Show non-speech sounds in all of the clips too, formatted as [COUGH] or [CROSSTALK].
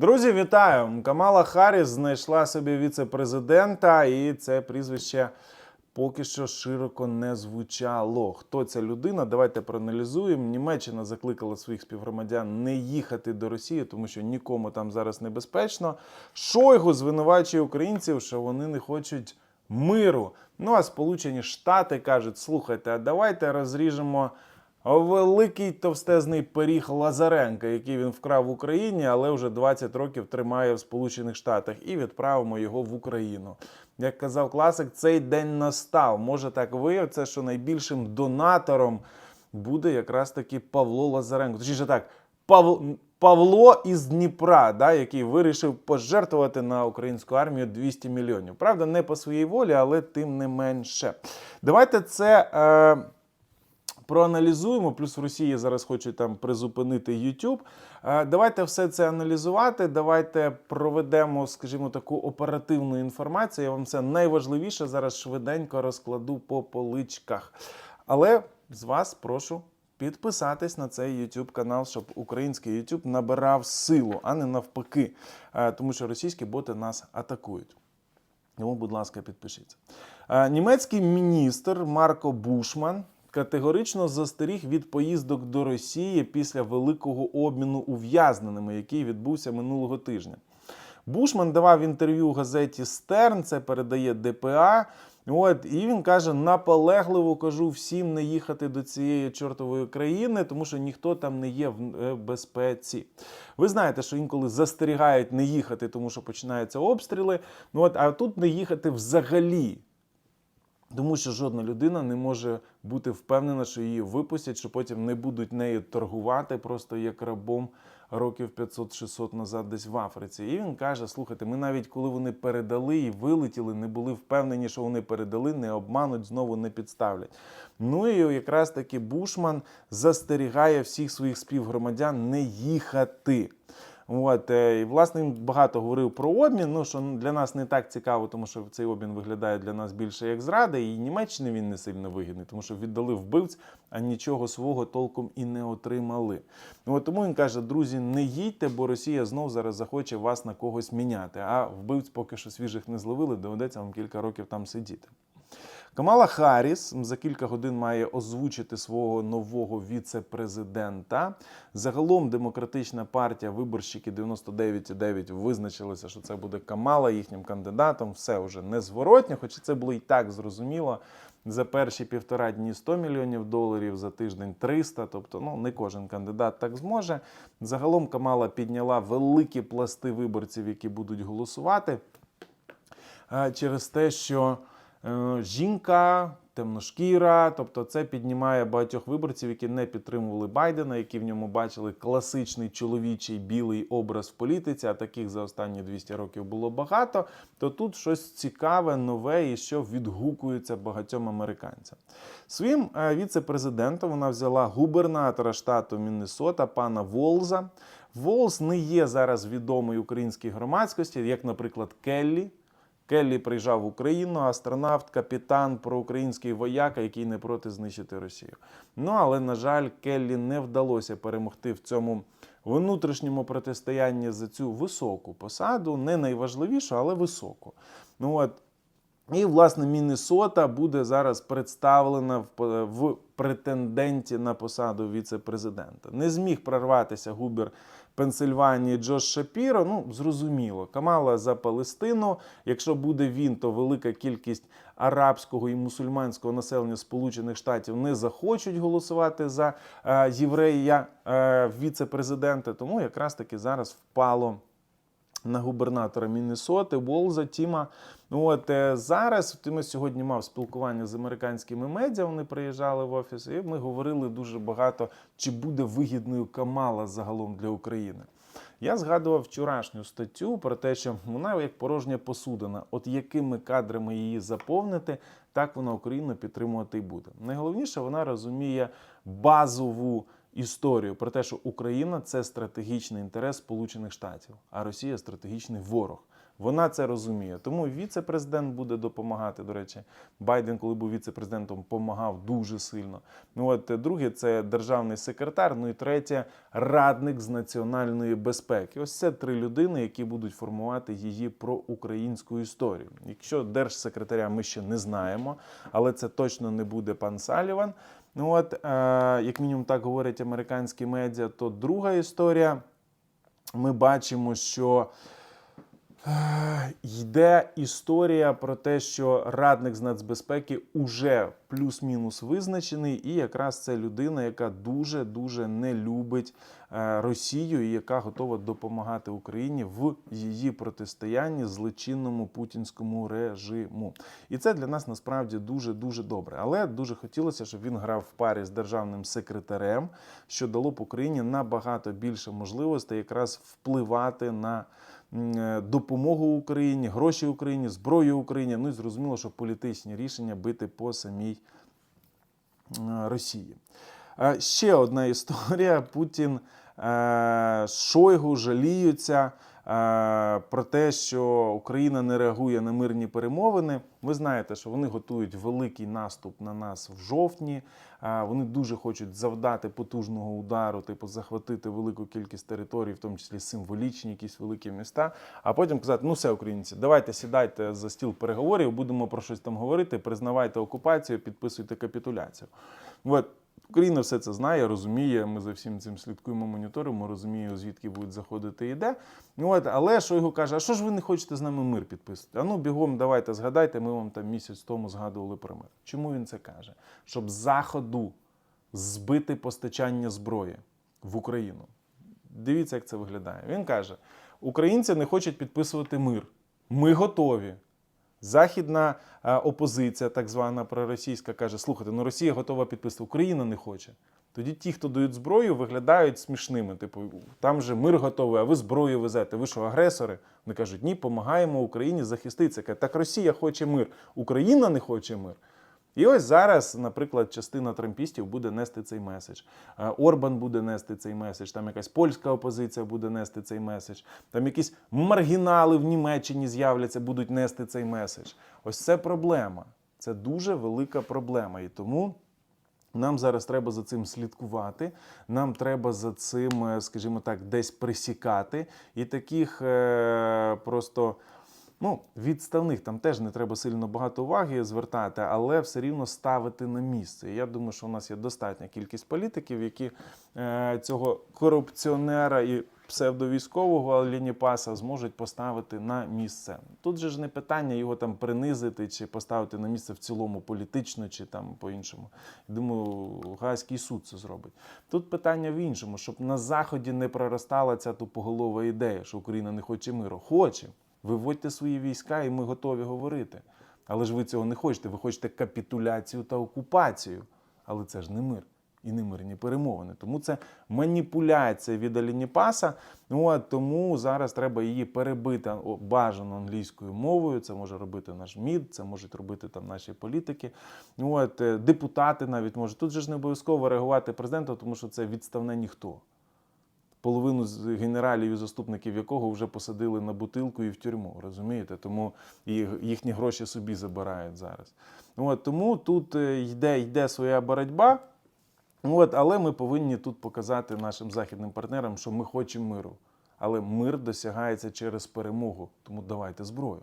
Друзі, вітаю! Камала Харріс знайшла собі віце-президента, і це прізвище поки що широко не звучало. Хто ця людина? Давайте проаналізуємо. Німеччина закликала своїх співгромадян не їхати до Росії, тому що нікому там зараз небезпечно. Шойгу звинувачує українців, що вони не хочуть миру. Ну а Сполучені Штати кажуть: слухайте, а давайте розріжемо. Великий товстезний пиріг Лазаренка, який він вкрав в Україні, але вже 20 років тримає в Сполучених Штатах, і відправимо його в Україну. Як казав класик, цей день настав. Може так виявиться, що найбільшим донатором буде якраз таки Павло Лазаренко. Точніше так, Павло. Павло із Дніпра, да, який вирішив пожертвувати на українську армію 200 мільйонів. Правда, не по своїй волі, але тим не менше. Давайте це. Е, проаналізуємо. Плюс в Росії зараз хочуть там призупинити YouTube. Е, Давайте все це аналізувати. Давайте проведемо, скажімо, таку оперативну інформацію. Я вам це найважливіше зараз швиденько розкладу по поличках. Але з вас прошу. Підписатись на цей YouTube канал, щоб український YouTube набирав силу, а не навпаки, Е, тому що російські боти нас атакують. Тому, будь ласка, підпишіться. Е, Німецький міністр Марко Бушман категорично застеріг від поїздок до Росії після великого обміну ув'язненими, який відбувся минулого тижня. Бушман давав інтерв'ю газеті Стерн, це передає ДПА. От, і він каже: наполегливо кажу всім не їхати до цієї чортової країни, тому що ніхто там не є в е, безпеці. Ви знаєте, що інколи застерігають не їхати, тому що починаються обстріли. Ну от, а тут не їхати взагалі. Тому що жодна людина не може бути впевнена, що її випустять, що потім не будуть нею торгувати просто як рабом років 500-600 назад десь в Африці. І він каже: слухайте, ми навіть коли вони передали і вилетіли, не були впевнені, що вони передали, не обмануть, знову не підставлять. Ну і якраз таки Бушман застерігає всіх своїх співгромадян не їхати. От, е, і власне він багато говорив про обмін. Ну що для нас не так цікаво, тому що цей обмін виглядає для нас більше як зрада, і Німеччині він не сильно вигідний, тому що віддали вбивць, а нічого свого толком і не отримали. От тому він каже: друзі, не їдьте, бо Росія знов зараз захоче вас на когось міняти. А вбивць поки що свіжих не зловили, доведеться вам кілька років там сидіти. Камала Харріс за кілька годин має озвучити свого нового віце-президента. Загалом демократична партія, виборщики 99,9 визначилися, що це буде Камала їхнім кандидатом. Все вже незворотньо, хоча це було і так зрозуміло. За перші півтора дні 100 мільйонів доларів, за тиждень 300, тобто ну, не кожен кандидат так зможе. Загалом Камала підняла великі пласти виборців, які будуть голосувати е, через те, що жінка, темношкіра, тобто це піднімає багатьох виборців, які не підтримували Байдена, які в ньому бачили класичний чоловічий білий образ в політиці, а таких за останні 200 років було багато. То тут щось цікаве, нове і що відгукується багатьом американцям. Своїм е, віце-президентом вона взяла губернатора штату Міннесота, пана Волза. Волз не є зараз відомий українській громадськості, як, наприклад, Келлі. Келлі приїжджав в Україну, астронавт, капітан, проукраїнський вояка, який не проти знищити Росію. Ну але на жаль, Келлі не вдалося перемогти в цьому внутрішньому протистоянні за цю високу посаду, не найважливішу, але високу. Ну от і, власне, Міннесота буде зараз представлена в, претенденті на посаду віце-президента. Не зміг прорватися губер Пенсильванії Джош Шапіро. Ну, зрозуміло, Камала за Палестину. Якщо буде він, то велика кількість арабського і мусульманського населення Сполучених Штатів не захочуть голосувати за е, єврея е, віце-президента. Тому якраз таки зараз впало на губернатора Міннесоти Волза Тіма. От е, зараз Тима сьогодні мав спілкування з американськими медіа. Вони приїжджали в офіс, і ми говорили дуже багато, чи буде вигідною Камала загалом для України. Я згадував вчорашню статтю про те, що вона як порожня посудина, от якими кадрами її заповнити, так вона Україну підтримувати і буде. Найголовніше, вона розуміє базову історію про те, що Україна це стратегічний інтерес Сполучених Штатів, а Росія стратегічний ворог. Вона це розуміє. Тому віце-президент буде допомагати. До речі, Байден, коли був віце-президентом, допомагав дуже сильно. Ну от е, друге, це державний секретар. Ну і третє радник з національної безпеки. Ось це три людини, які будуть формувати її проукраїнську історію. Якщо держсекретаря ми ще не знаємо, але це точно не буде пан Саліван. Ну от, е, як мінімум, так говорять американські медіа, то друга історія. Ми бачимо, що Йде історія про те, що радник з нацбезпеки уже плюс-мінус визначений, і якраз це людина, яка дуже дуже не любить е, Росію і яка готова допомагати Україні в її протистоянні злочинному путінському режиму. І це для нас насправді дуже дуже добре. Але дуже хотілося, щоб він грав в парі з державним секретарем, що дало б Україні набагато більше можливостей якраз впливати на допомогу Україні, гроші Україні, зброю Україні. Ну і зрозуміло, що політичні рішення бити по самій е, Росії. Е, Ще одна [LAUGHS] історія. Путін е, Шойгу жаліються е, про те, що Україна не реагує на мирні перемовини. Ви знаєте, що вони готують великий наступ на нас в жовтні. Е, Вони дуже хочуть завдати потужного удару, типу захватити велику кількість територій, в тому числі символічні, якісь великі міста. А потім казати: ну все, українці, давайте сідайте за стіл переговорів, будемо про щось там говорити, признавайте окупацію, підписуйте капітуляцію. От. Україна все це знає, розуміє. Ми за всім цим слідкуємо, моніторимо, розуміємо, звідки будуть заходити і де. Ну, От, але Шойгу каже: а що ж ви не хочете з нами мир підписувати? А ну бігом, давайте згадайте, ми вам там місяць тому згадували про мир. Чому він це каже? Щоб заходу збити постачання зброї в Україну. Дивіться, як це виглядає. Він каже: українці не хочуть підписувати мир. Ми готові. Західна е, опозиція, так звана проросійська, каже: слухайте, ну Росія готова підписати, Україна не хоче. Тоді ті, хто дають зброю, виглядають смішними. Типу, там же мир готовий, а ви зброю везете. Ви що, агресори? Вони кажуть, ні, допомагаємо Україні захиститися. Так Росія хоче мир, Україна не хоче мир. І ось зараз, наприклад, частина трампістів буде нести цей меседж. Е, Орбан буде нести цей меседж, там якась польська опозиція буде нести цей меседж, там якісь маргінали в Німеччині з'являться, будуть нести цей меседж. Ось це проблема. Це дуже велика проблема. І тому. Нам зараз треба за цим слідкувати. Нам треба за цим, е, скажімо так, десь присікати. І таких е, просто ну, відставних там теж не треба сильно багато уваги звертати, але все рівно ставити на місце. Я думаю, що у нас є достатня кількість політиків, які е, цього корупціонера і псевдовійськового Лініпаса зможуть поставити на місце. Тут же ж не питання його там принизити чи поставити на місце в цілому політично чи там по-іншому. Думаю, Гаазький суд це зробить. Тут питання в іншому, щоб на заході не проростала ця тупоголова ідея, що Україна не хоче миру. Хоче. Виводьте свої війська, і ми готові говорити. Але ж ви цього не хочете. Ви хочете капітуляцію та окупацію. Але це ж не мир і не мирні перемовини. Тому це маніпуляція від Алініпаса. Ну, от, тому зараз треба її перебити бажано англійською мовою. Це може робити наш МІД, це можуть робити там наші політики. Ну, От, е, депутати навіть можуть. Тут же ж не обов'язково реагувати президенту, тому що це відставне ніхто половину з генералів і заступників якого вже посадили на бутилку і в тюрму, розумієте? Тому їхні гроші собі забирають зараз. От, тому тут е, йде, йде своя боротьба. От, але ми повинні тут показати нашим західним партнерам, що ми хочемо миру. Але мир досягається через перемогу. Тому давайте зброю.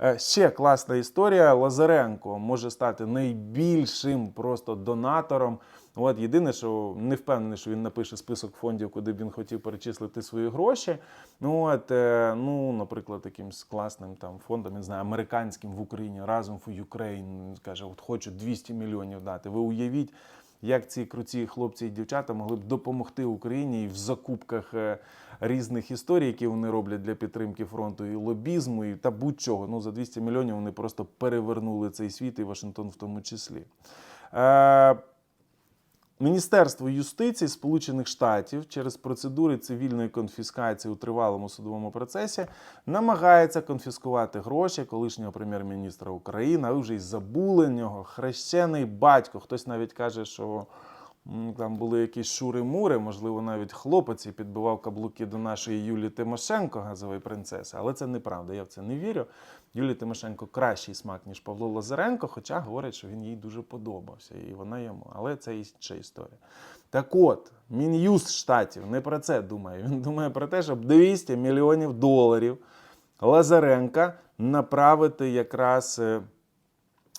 Е, Ще класна історія. Лазаренко може стати найбільшим просто донатором. От єдине, що не впевнений, що він напише список фондів, куди б він хотів перечислити свої гроші. Ну от, е, ну, наприклад, якимсь класним там фондом, не знаю, американським в Україні разом for Ukraine, Він скаже, от хочу 200 мільйонів дати. Ви уявіть, як ці круті хлопці і дівчата могли б допомогти Україні і в закупках е, різних історій, які вони роблять для підтримки фронту, і лобізму, і та будь-чого. Ну за 200 мільйонів вони просто перевернули цей світ і Вашингтон в тому числі. Міністерство юстиції Сполучених Штатів через процедури цивільної конфіскації у тривалому судовому процесі намагається конфіскувати гроші колишнього прем'єр-міністра України. А ви вже й забули нього хрещений батько. Хтось навіть каже, що Там були якісь шури-мури, можливо, навіть хлопець і підбивав каблуки до нашої Юлії Тимошенко, газової принцеси, але це неправда, я в це не вірю. Юлії Тимошенко кращий смак, ніж Павло Лазаренко, хоча говорять, що він їй дуже подобався, і вона йому. Але це інша історія. Так от, Мін'юст штатів не про це думає. Він думає про те, щоб 200 мільйонів доларів Лазаренка направити якраз.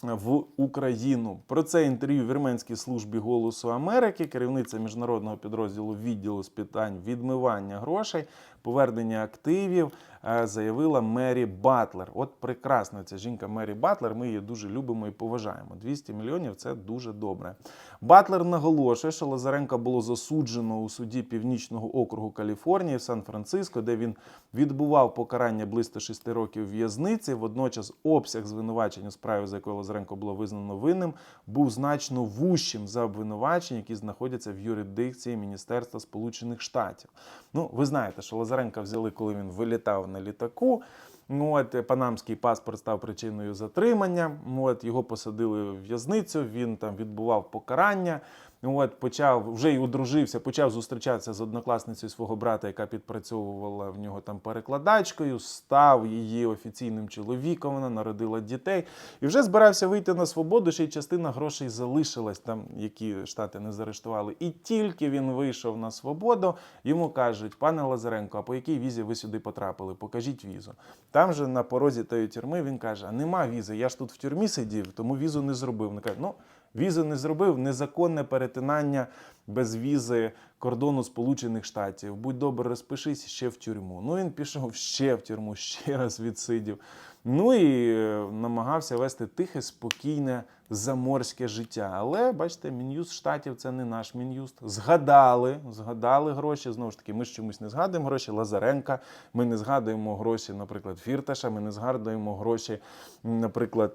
В Україну. Про це інтерв'ю Вірменській службі Голосу Америки, керівниця міжнародного підрозділу відділу з питань відмивання грошей, повернення активів, е, заявила Мері Батлер. От прекрасна ця жінка Мері Батлер. Ми її дуже любимо і поважаємо. 200 мільйонів це дуже добре. Батлер наголошує, що Лазаренка було засуджено у суді Північного округу Каліфорнії в Сан-Франциско, де він відбував покарання близько 6 років в'язниці. Водночас обсяг звинувачень у справі, за якою Лазаренко було визнано винним, був значно вущим за обвинувачень, які знаходяться в юрисдикції Міністерства Сполучених Штатів. Ну, ви знаєте, що Лазаренка взяли, коли він вилітав на літаку. Ну, От, е, панамський паспорт став причиною затримання. Ну, От, його посадили в в'язницю, він там відбував покарання. Ну, От, почав вже й одружився, почав зустрічатися з однокласницею свого брата, яка підпрацьовувала в нього там перекладачкою, став її офіційним чоловіком. Вона народила дітей і вже збирався вийти на свободу. Ще й частина грошей залишилась там, які штати не заарештували. І тільки він вийшов на свободу, йому кажуть: пане Лазаренко, а по якій візі ви сюди потрапили? Покажіть візу. Там же на порозі тої тюрми він каже: а нема візи, я ж тут в тюрмі сидів, тому візу не зробив. Він каже, ну. Візу не зробив, незаконне перетинання без візи кордону Сполучених Штатів. Будь добре, розпишись ще в тюрму. Ну він пішов ще в тюрму, ще раз відсидів. Ну і е, намагався вести тихе, спокійне заморське життя. Але бачите, мін'юст штатів це не наш мін'юст. Згадали, згадали гроші. Знову ж таки, ми ж чомусь не згадуємо гроші Лазаренка. Ми не згадуємо гроші, наприклад, Фірташа. Ми не згадуємо гроші, наприклад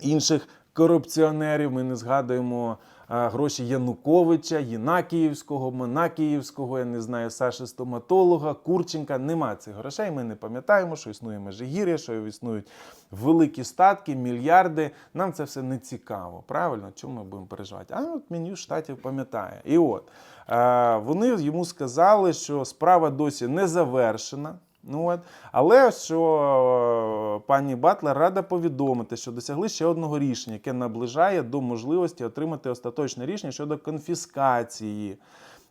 інших корупціонерів. Ми не згадуємо гроші Януковича, Єнакіївського, Монакіївського, я не знаю, Саші стоматолога, Курченка. Нема цих грошей. Ми не пам'ятаємо, що існує Межигір'я, що існують великі статки, мільярди. Нам це все не цікаво. Правильно, чому ми будемо переживати? А от меню штатів пам'ятає. І от вони йому сказали, що справа досі не завершена. Ну от. Але що е, пані Батлер рада повідомити, що досягли ще одного рішення, яке наближає до можливості отримати остаточне рішення щодо конфіскації.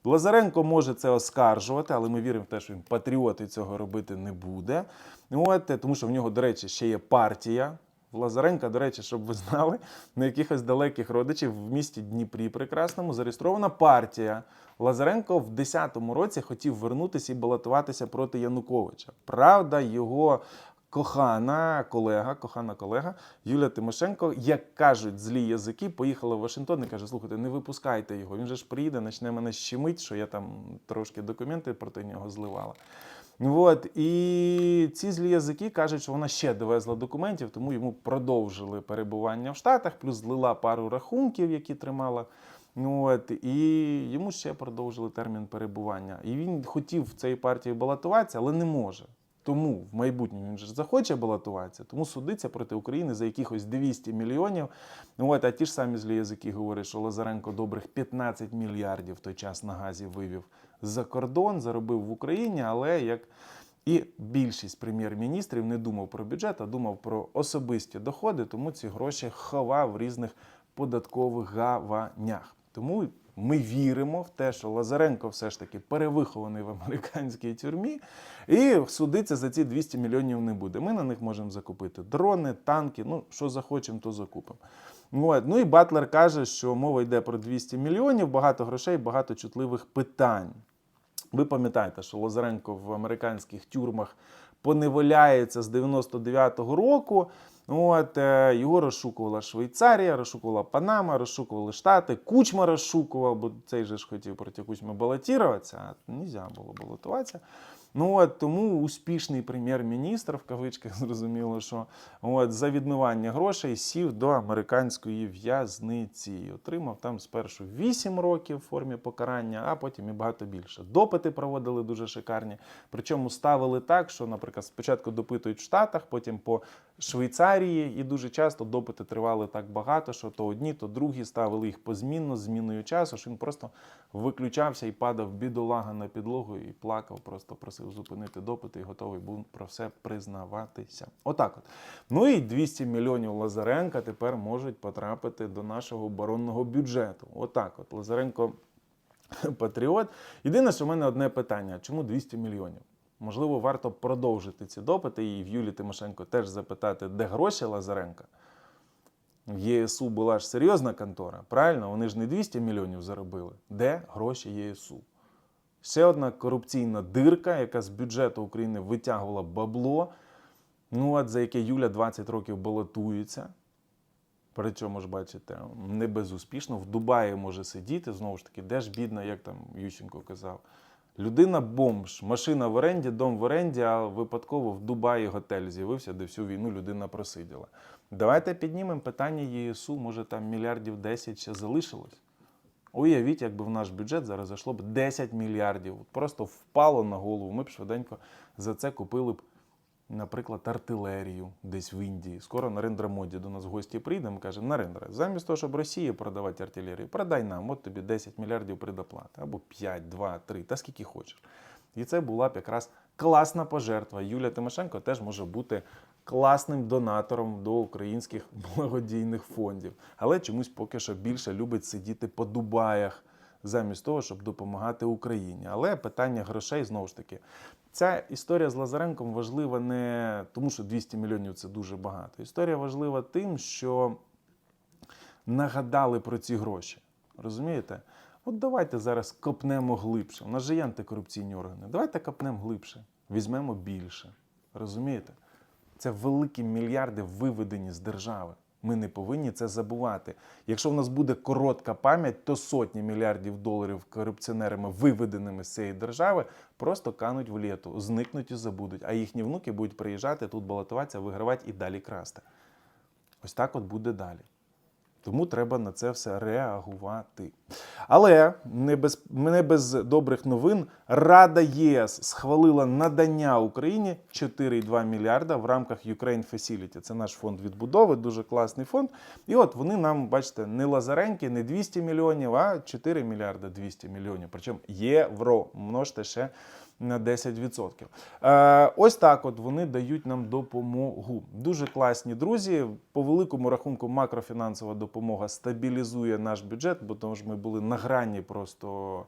Лазаренко може це оскаржувати, але ми віримо в те, що він патріот і цього робити не буде. От, тому що в нього, до речі, ще є партія. В Лазаренка, до речі, щоб ви [LAUGHS] знали, на якихось далеких родичів в місті Дніпрі Прекрасному зареєстрована партія. Лазаренко в 10-му році хотів вернутися і балотуватися проти Януковича. Правда, його кохана колега, кохана колега Юлія Тимошенко, як кажуть злі язики, поїхала в Вашингтон і каже: слухайте, не випускайте його. Він же ж приїде, почне мене щемить, що я там трошки документи проти нього зливала. От, і ці злі язики кажуть, що вона ще довезла документів, тому йому продовжили перебування в Штатах, плюс злила пару рахунків, які тримала. От, і йому ще продовжили термін перебування. І він хотів в цій партії балотуватися, але не може. Тому в майбутньому він же захоче балотуватися, тому судиться проти України за якихось 200 мільйонів. От, а ті ж самі злі язики говорять, що Лазаренко добрих 15 мільярдів в той час на газі вивів за кордон, заробив в Україні, але як і більшість прем'єр-міністрів не думав про бюджет, а думав про особисті доходи, тому ці гроші ховав в різних податкових гаванях. Тому ми віримо в те, що Лазаренко все ж таки перевихований в американській тюрмі, і судиться за ці 200 мільйонів не буде. Ми на них можемо закупити дрони, танки, ну що захочемо, то закупимо. От. Ну і Батлер каже, що мова йде про 200 мільйонів, багато грошей, багато чутливих питань. Ви пам'ятаєте, що Лазаренко в американських тюрмах поневоляється з 99-го року. От, е, його розшукувала Швейцарія, розшукувала Панама, розшукували Штати, Кучма розшукував, бо цей же ж хотів проти Кучми балотуватися, а не можна було балотуватися. Ну от тому успішний прем'єр-міністр, в кавичках [LAUGHS] зрозуміло, що от, за відмивання грошей сів до американської в'язниці. І Отримав там спершу 8 років в формі покарання, а потім і багато більше. Допити проводили дуже шикарні. Причому ставили так, що, наприклад, спочатку допитують в Штатах, потім по Швейцарії, і дуже часто допити тривали так багато, що то одні, то другі ставили їх позмінно, з зміною часу, що він просто виключався і падав бідолага на підлогу і плакав, просто просив зупинити допити і готовий був про все признаватися. Отак от. Ну і 200 мільйонів Лазаренка тепер можуть потрапити до нашого оборонного бюджету. Отак от. Лазаренко патріот. Єдине, що в мене одне питання: чому 200 мільйонів? Можливо, варто продовжити ці допити і в Юлії Тимошенко теж запитати, де гроші Лазаренка. В ЄСУ була ж серйозна контора, правильно? Вони ж не 200 мільйонів заробили. Де гроші ЄСУ? Ще одна корупційна дирка, яка з бюджету України витягувала бабло. Ну, от за яке Юля 20 років балотується. Причому ж бачите, не безуспішно. В Дубаї може сидіти, знову ж таки, де ж бідна, як там Ющенко казав. Людина бомж, машина в оренді, дом в оренді, а випадково в Дубаї готель з'явився, де всю війну людина просиділа. Давайте піднімемо питання ЄСУ, може там мільярдів 10 ще залишилось. Уявіть, якби в наш бюджет зараз зайшло б 10 мільярдів. Просто впало на голову. Ми б швиденько за це купили б, наприклад, артилерію десь в Індії. Скоро Нарендра Моді до нас в гості прийде, ми кажемо, Нарендра, замість того, щоб Росії продавати артилерію, продай нам, от тобі 10 мільярдів предоплати, або 5, 2, 3, та скільки хочеш. І це була б якраз класна пожертва. Юлія Тимошенко теж може бути класним донатором до українських [LAUGHS] благодійних фондів. Але чомусь поки що більше любить сидіти по Дубаях замість того, щоб допомагати Україні. Але питання грошей знову ж таки. Ця історія з Лазаренком важлива не тому, що 200 мільйонів це дуже багато. Історія важлива тим, що нагадали про ці гроші. Розумієте? От давайте зараз копнемо глибше. У нас же є антикорупційні органи. Давайте копнемо глибше, візьмемо більше. Розумієте? Це великі мільярди виведені з держави. Ми не повинні це забувати. Якщо в нас буде коротка пам'ять, то сотні мільярдів доларів корупціонерами, виведеними з цієї держави, просто кануть в літу, зникнуть і забудуть. А їхні внуки будуть приїжджати тут балотуватися, вигравати і далі красти. Ось так от буде далі. Тому треба на це все реагувати. Але не без, не без добрих новин Рада ЄС схвалила надання Україні 4,2 мільярда в рамках Ukraine Facility. Це наш фонд відбудови, дуже класний фонд. І от вони нам, бачите, не лазаренькі, не 200 мільйонів, а 4 мільярда 200 мільйонів. Причому євро множте ще на 10%. Е, ось так от вони дають нам допомогу. Дуже класні друзі. По великому рахунку, макрофінансова допомога стабілізує наш бюджет, бо тому ж ми були на грані просто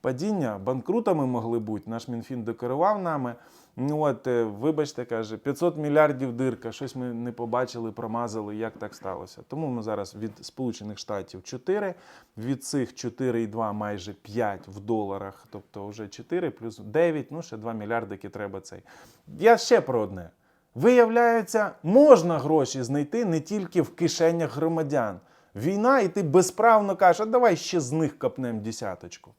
падіння. Банкрутами могли бути. Наш Мінфін докерував нами. Ну от, е, вибачте, каже, 500 мільярдів дирка, щось ми не побачили, промазали, як так сталося. Тому ми зараз від Сполучених Штатів 4, від цих 4,2 майже 5 в доларах, тобто вже 4 плюс 9, ну ще 2 мільярди, які треба цей. Я ще про одне. Виявляється, можна гроші знайти не тільки в кишенях громадян. Війна, і ти безправно кажеш, а давай ще з них капнем десяточку.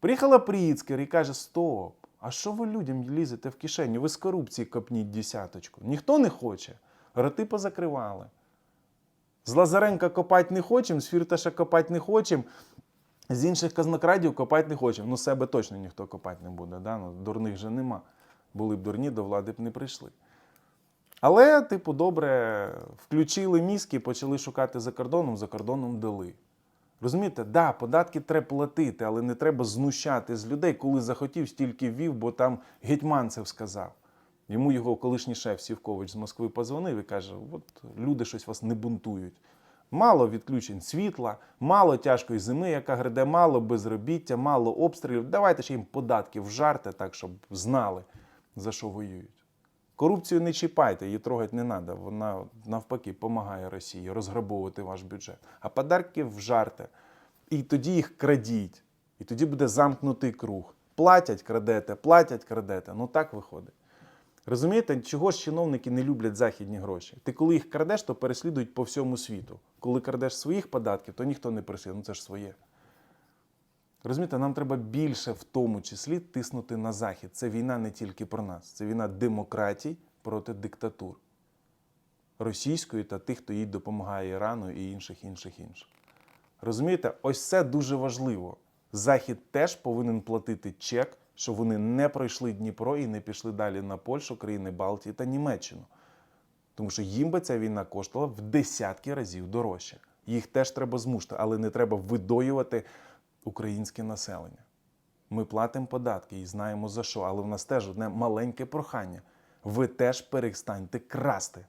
Приїхала Пріцкер і каже: Стоп, а що ви людям лізете в кишеню? Ви з корупції копніть десяточку. Ніхто не хоче. Роти позакривали. З Лазаренка копати не хочемо, з Фірташа копати не хочемо, з інших казнокрадів копати не хочемо. Ну, себе точно ніхто копати не буде. Да? Ну, дурних же нема. Були б дурні, до влади б не прийшли. Але, типу, добре, включили мізки, почали шукати за кордоном, за кордоном дали. Розумієте, да, податки треба платити, але не треба знущати з людей, коли захотів, стільки ввів, бо там гетьманцев сказав. Йому його колишній шеф Сівкович з Москви позвонив і каже: от люди щось вас не бунтують. Мало відключень світла, мало тяжкої зими, яка гряде, мало безробіття, мало обстрілів. Давайте ж їм податки вжарте так, щоб знали, за що воюють. Корупцію не чіпайте, її трогати не треба. Вона навпаки допомагає Росії розграбовувати ваш бюджет. А подарки вжарте. І тоді їх крадіть. І тоді буде замкнутий круг. Платять, крадете, платять, крадете. Ну так виходить. Розумієте, чого ж чиновники не люблять західні гроші? Ти коли їх крадеш, то переслідують по всьому світу. Коли крадеш своїх податків, то ніхто не переслідує. Ну це ж своє. Розумієте, нам треба більше в тому числі тиснути на Захід. Це війна не тільки про нас, це війна демократій проти диктатур російської та тих, хто їй допомагає Ірану і інших, інших, інших. Розумієте, ось це дуже важливо. Захід теж повинен платити чек, що вони не пройшли Дніпро і не пішли далі на Польщу, країни Балтії та Німеччину. Тому що їм би ця війна коштувала в десятки разів дорожче. Їх теж треба змусити, але не треба видоювати українське населення. Ми платимо податки і знаємо за що, але в нас теж одне маленьке прохання. Ви теж перестаньте красти.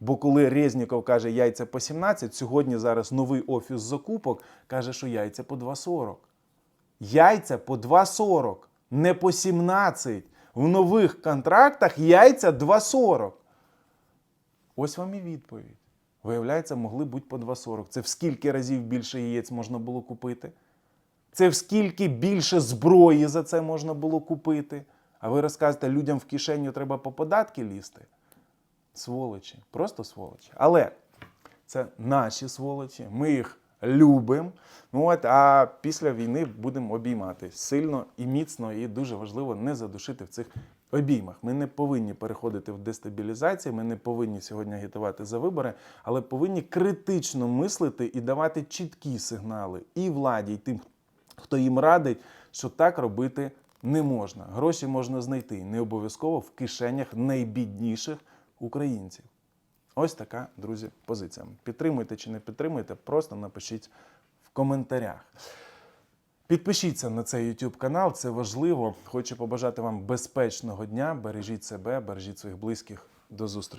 Бо коли Резніков каже яйця по 17, сьогодні зараз новий офіс закупок каже, що яйця по 2,40. Яйця по 2,40, не по 17. В нових контрактах яйця 2,40. Ось вам і відповідь. Виявляється, могли бути по 2,40. Це в скільки разів більше яєць можна було купити? Це в скільки більше зброї за це можна було купити? А ви розказуєте, людям в кишеню треба по податки лізти? Сволочі, просто сволочі. Але це наші сволочі, ми їх любимо. Ну от, а після війни будемо обіймати сильно і міцно, і дуже важливо не задушити в цих обіймах. Ми не повинні переходити в дестабілізацію, ми не повинні сьогодні агітувати за вибори, але повинні критично мислити і давати чіткі сигнали і владі, і тим, хто їм радить, що так робити не можна. Гроші можна знайти не обов'язково в кишенях найбідніших українців. Ось така, друзі, позиція. Підтримуйте чи не підтримуєте, просто напишіть в коментарях. Підпишіться на цей YouTube канал, це важливо. Хочу побажати вам безпечного дня. Бережіть себе, бережіть своїх близьких. До зустрічі.